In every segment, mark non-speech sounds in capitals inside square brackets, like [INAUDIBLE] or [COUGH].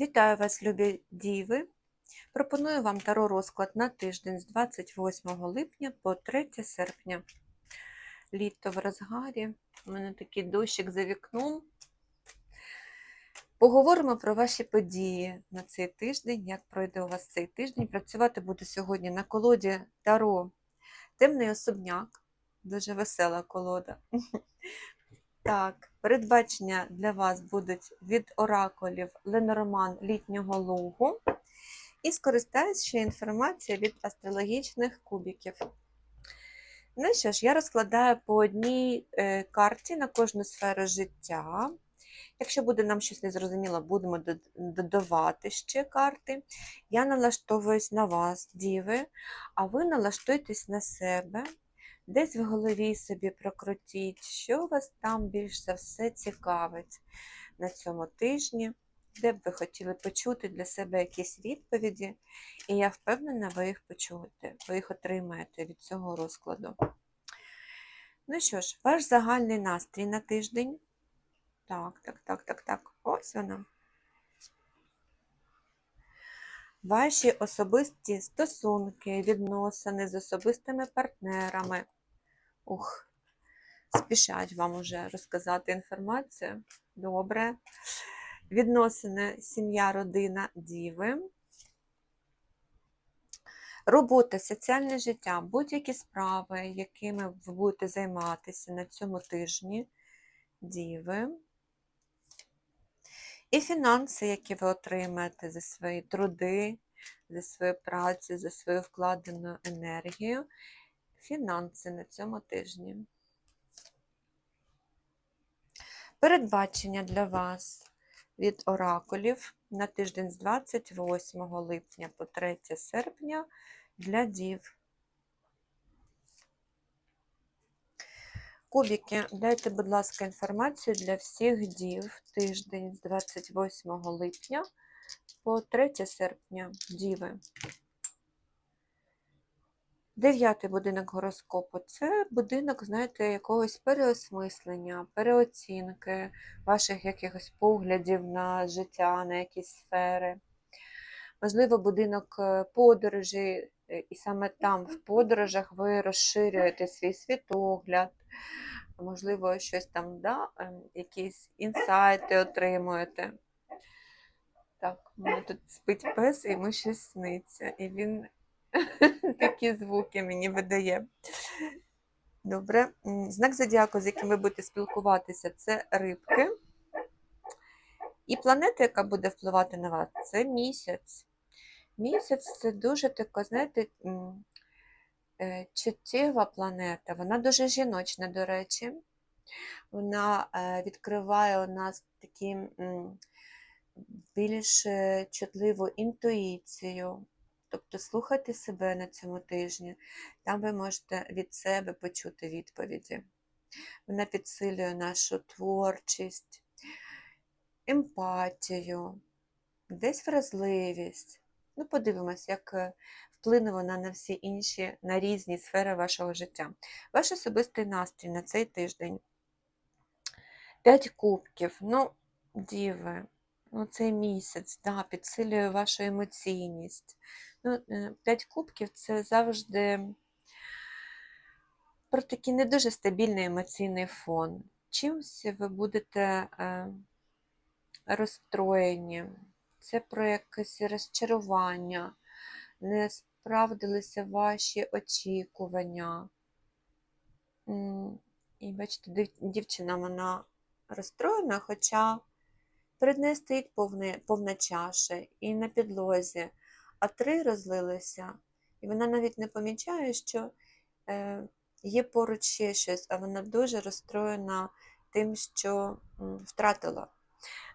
Вітаю вас, любі діви! Пропоную вам таро розклад на тиждень з 28 липня по 3 серпня. Літо в розгарі. У мене такий дощик за вікном. Поговоримо про ваші події на цей тиждень, як пройде у вас цей тиждень. Працювати буду сьогодні на колоді Таро Темний особняк. Дуже весела колода. Так, передбачення для вас будуть від оракулів Ленорман літнього лугу. І скористаюсь ще інформацією від астрологічних кубиків. Ну що ж, я розкладаю по одній е, карті на кожну сферу життя. Якщо буде нам щось незрозуміло, будемо додавати ще карти. Я налаштовуюсь на вас, діви, а ви налаштуйтесь на себе. Десь в голові собі прокрутіть, що вас там більш за все цікавить на цьому тижні, де б ви хотіли почути для себе якісь відповіді, і я впевнена, ви їх почуєте, ви їх отримаєте від цього розкладу. Ну що ж, ваш загальний настрій на тиждень. Так, так, так, так, так. Ось вона. Ваші особисті стосунки, відносини з особистими партнерами. Ух, спішать вам уже розказати інформацію. Добре. Відносини, сім'я, родина, діви. Робота, соціальне життя, будь-які справи, якими ви будете займатися на цьому тижні, діви. І фінанси, які ви отримаєте за свої труди, за свою працю, за свою вкладену енергію. Фінанси на цьому тижні. Передбачення для вас від оракулів на тиждень з 28 липня по 3 серпня для дів. Кубики, дайте, будь ласка, інформацію для всіх дів тиждень з 28 липня по 3 серпня діви. Дев'ятий будинок гороскопу це будинок, знаєте, якогось переосмислення, переоцінки ваших якихось поглядів на життя, на якісь сфери. Можливо, будинок е, подорожі, е, і саме там, в подорожах, ви розширюєте свій світогляд, можливо, щось там, да, ем, якісь інсайти отримуєте. Так, тут спить пес, і йому щось сниться. І він [LAUGHS] такі звуки мені видає. Добре. Знак зодіаку, з яким ви будете спілкуватися, це рибки. І планета, яка буде впливати на вас, це місяць. Місяць це дуже така, знаєте, е, чуттєва планета. Вона дуже жіночна, до речі. Вона е, відкриває у нас такі більш е, чутливу інтуїцію. Тобто слухайте себе на цьому тижні, там ви можете від себе почути відповіді. Вона підсилює нашу творчість, емпатію, десь вразливість. Ну, подивимось, як е, вплине вона на всі інші, на різні сфери вашого життя. Ваш особистий настрій на цей тиждень. П'ять кубків. Ну, діви, ну, цей місяць да, підсилює вашу емоційність. Ну, е, П'ять кубків це завжди про такий не дуже стабільний емоційний фон. Чимось ви будете е, розстроєні, це про якесь розчарування, не справдилися ваші очікування. І бачите, дівчина вона розстроєна, хоча перед нею стоїть повне, повна чаша і на підлозі, а три розлилися, і вона навіть не помічає, що е, є поруч ще щось, а вона дуже розстроєна тим, що втратила.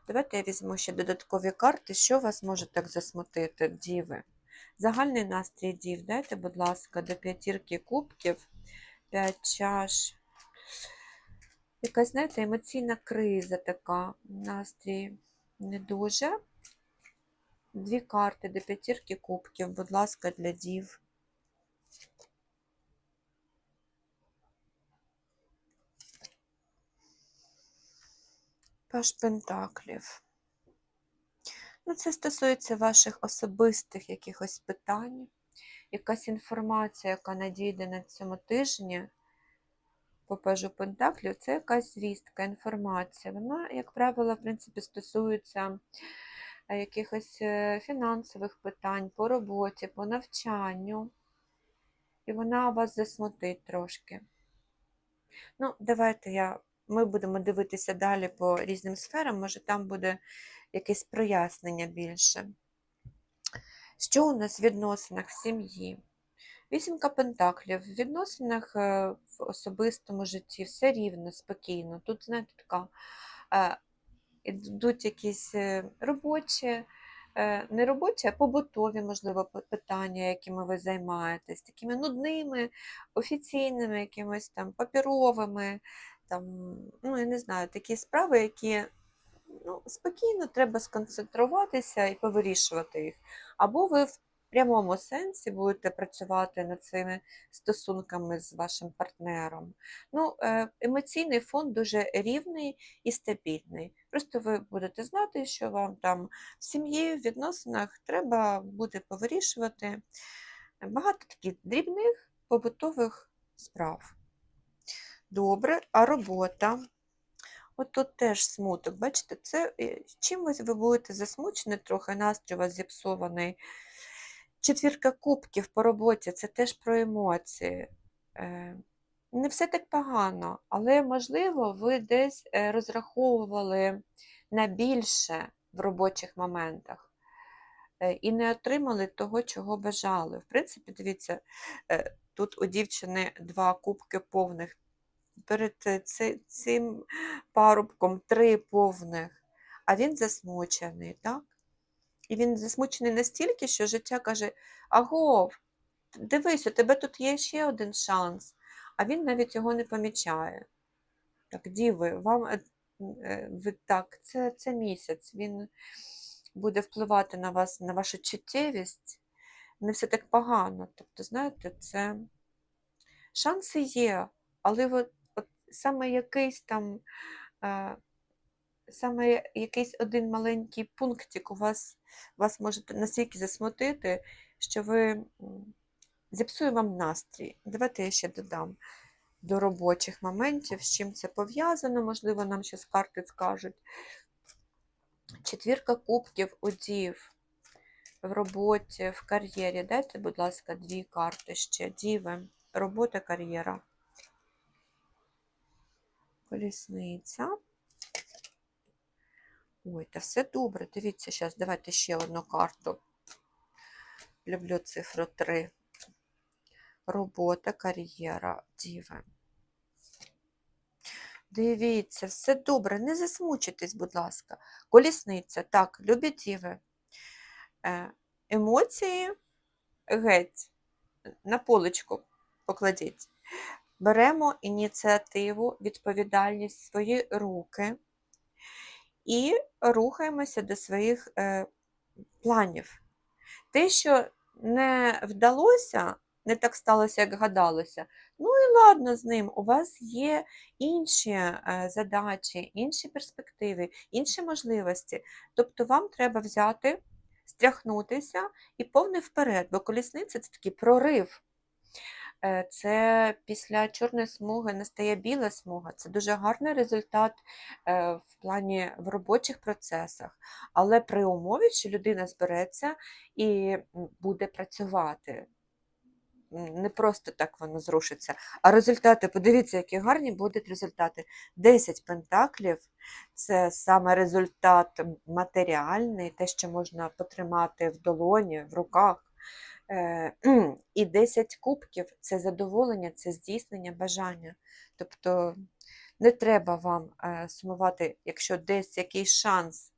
Давайте я візьму ще додаткові карти, що вас може так засмутити, діви. Загальний настрій дів, дайте, будь ласка, до п'ятірки кубків, 5 чаш. Якась, знаєте, емоційна криза така, настрій не дуже. Дві карти до п'ятірки кубків, будь ласка, для дів. Паш Пентаклів. Ну, це стосується ваших особистих якихось питань, якась інформація, яка надійде на цьому тижні по пажу Пентаклів, це якась звістка, інформація. Вона, як правило, в принципі, стосується якихось е, фінансових питань по роботі, по навчанню. І вона вас засмутить трошки. Ну, давайте я, ми будемо дивитися далі по різним сферам, може там буде якесь прояснення більше. Що у нас в відносинах в сім'ї? Вісімка пентаклів. В відносинах е, в особистому житті все рівно, спокійно. Тут, знаєте, така е, йдуть якісь е, робочі, е, не робочі, а побутові, можливо, питання, якими ви займаєтесь, такими нудними, офіційними, якимось там папіровими, там, ну, я не знаю, такі справи, які ну, спокійно треба сконцентруватися і повирішувати їх. Або ви в прямому сенсі будете працювати над цими стосунками з вашим партнером. Ну, е, емоційний фон дуже рівний і стабільний. Просто ви будете знати, що вам там в сім'ї, в відносинах треба буде повирішувати багато таких дрібних побутових справ. Добре, а робота? От тут теж смуток. Бачите, це е, чимось ви будете засмучені, трохи настрій у вас зіпсований. Четвірка кубків по роботі це теж про емоції. Е, Не все так погано, але, можливо, ви десь е, розраховували на більше в робочих моментах е, і не отримали того, чого бажали. В принципі, дивіться, тут у дівчини два кубки повних. Перед цим парубком три повних, а він засмучений, так? І він засмучений настільки, що життя каже: Агов, дивись, у тебе тут є ще один шанс, а він навіть його не помічає. Так, діви, вам е, е, так, це, це місяць, він буде впливати на вас, на вашу чуттєвість. Не все так погано. Тобто, знаєте, це шанси є, але от, от саме якийсь там. Саме якийсь один маленький пунктик у вас, вас може настільки засмутити, що ви зіпсує вам настрій. Давайте я ще додам до робочих моментів, з чим це пов'язано, можливо, нам ще з карти скажуть. Четвірка кубків у дів в роботі, в кар'єрі. Дайте, будь ласка, дві карти ще. Діви, робота, кар'єра. Колісниця. Ой, та все добре. Дивіться, зараз давайте ще одну карту. Люблю цифру 3. Робота, кар'єра, діви. Дивіться, все добре, не засмучуйтесь, будь ласка. Колісниця, так, любі діви. Е, Емоції геть, на поличку покладіть. Беремо ініціативу, відповідальність в свої руки і рухаємося до своїх е, планів. Те, що не вдалося, не так сталося, як гадалося. Ну і ладно з ним. У вас є інші е, задачі, інші перспективи, інші можливості. Тобто вам треба взяти, стряхнутися і повний вперед, бо колісниця це такий прорив. Е, Це після чорної смуги настає біла смуга. Це дуже гарний результат е, в плані в робочих процесах, але при умові, що людина збереться і буде працювати. Не просто так воно зрушиться. А результати, подивіться, які гарні будуть результати. 10 пентаклів це саме результат матеріальний, те, що можна потримати в долоні, в руках. Е, І 10 кубків це задоволення, це здійснення бажання. Тобто не треба вам е, сумувати, якщо десь якийсь шанс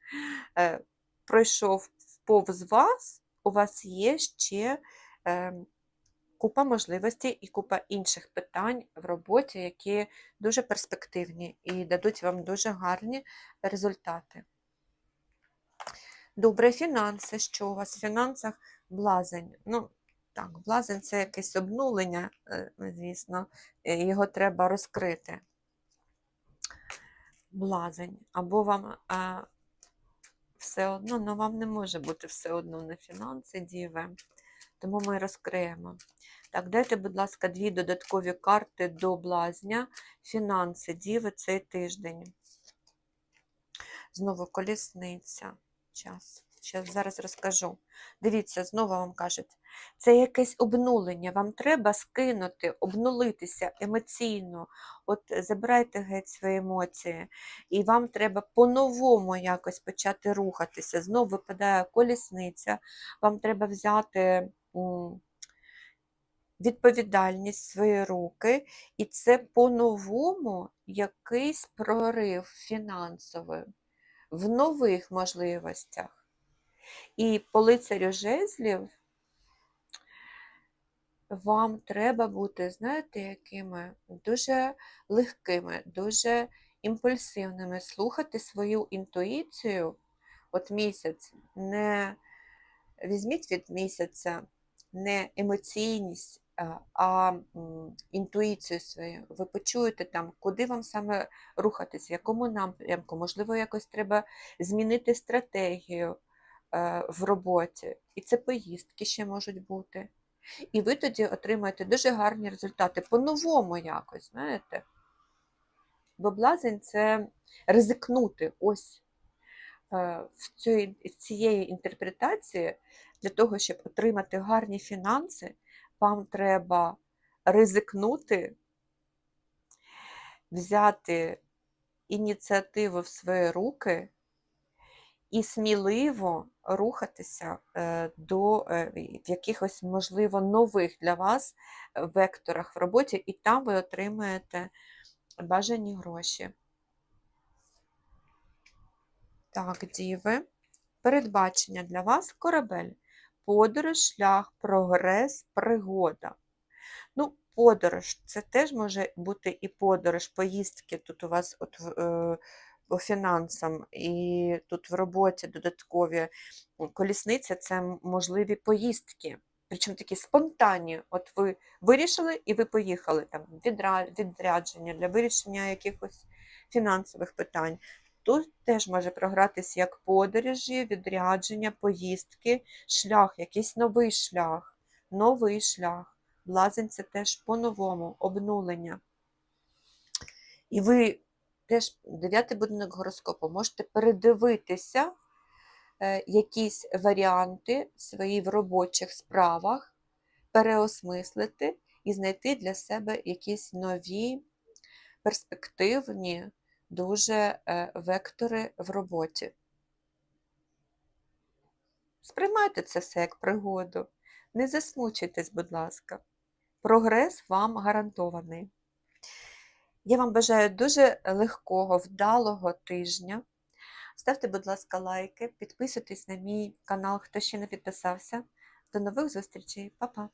е, пройшов повз вас, у вас є ще купа можливостей і купа інших питань в роботі, які дуже перспективні і дадуть вам дуже гарні результати. Добре, фінанси. Що у вас в фінансах? Блазень. Ну, так, блазень це якесь обнулення, е, звісно, його треба розкрити. Блазень. Або вам а, все одно, ну вам не може бути все одно на фінанси, діви. Тому ми розкриємо. Так, дайте, будь ласка, дві додаткові карти до блазня. Фінанси, діви цей тиждень. Знову колісниця. Час. Зараз, зараз розкажу. Дивіться, знову вам кажуть, це якесь обнулення. Вам треба скинути, обнулитися емоційно. От забирайте геть свої емоції, і вам треба по-новому якось почати рухатися. Знову випадає колісниця, вам треба взяти відповідальність свої руки, і це по-новому якийсь прорив фінансовий в нових можливостях. І по лицарю жезлів вам треба бути, знаєте, якими? Дуже легкими, дуже імпульсивними, слухати свою інтуїцію. От місяць, не візьміть від місяця не емоційність, а, інтуїцію свою. Ви почуєте там, куди вам саме рухатись, в якому напрямку, можливо, якось треба змінити стратегію в роботі. І це поїздки ще можуть бути. І ви тоді отримаєте дуже гарні результати. По-новому якось, знаєте. Бо блазень це ризикнути ось е, в цієї інтерпретації для того, щоб отримати гарні фінанси, вам треба ризикнути, взяти ініціативу в свої руки і сміливо рухатися е, до е, в якихось, можливо, нових для вас векторах в роботі, і там ви отримаєте бажані гроші. Так, діви. Передбачення для вас корабель. Подорож, шлях, прогрес, пригода. Ну, подорож це теж може бути і подорож, поїздки тут у вас от, е, по фінансам, і тут в роботі додаткові колісниця це можливі поїздки. Причому такі спонтанні. От ви вирішили і ви поїхали там відрядження для вирішення якихось фінансових питань. Тут теж може програтися як подорожі, відрядження, поїздки, шлях, якийсь новий шлях, новий шлях. Блазень це теж по-новому, обнулення. І ви теж дев'ятий будинок гороскопу можете передивитися е, якісь варіанти в робочих справах, переосмислити і знайти для себе якісь нові перспективні дуже е, вектори в роботі. Сприймайте це все як пригоду. Не засмучуйтесь, будь ласка. Прогрес вам гарантований. Я вам бажаю дуже легкого, вдалого тижня. Ставте, будь ласка, лайки, підписуйтесь на мій канал, хто ще не підписався. До нових зустрічей, Па-па!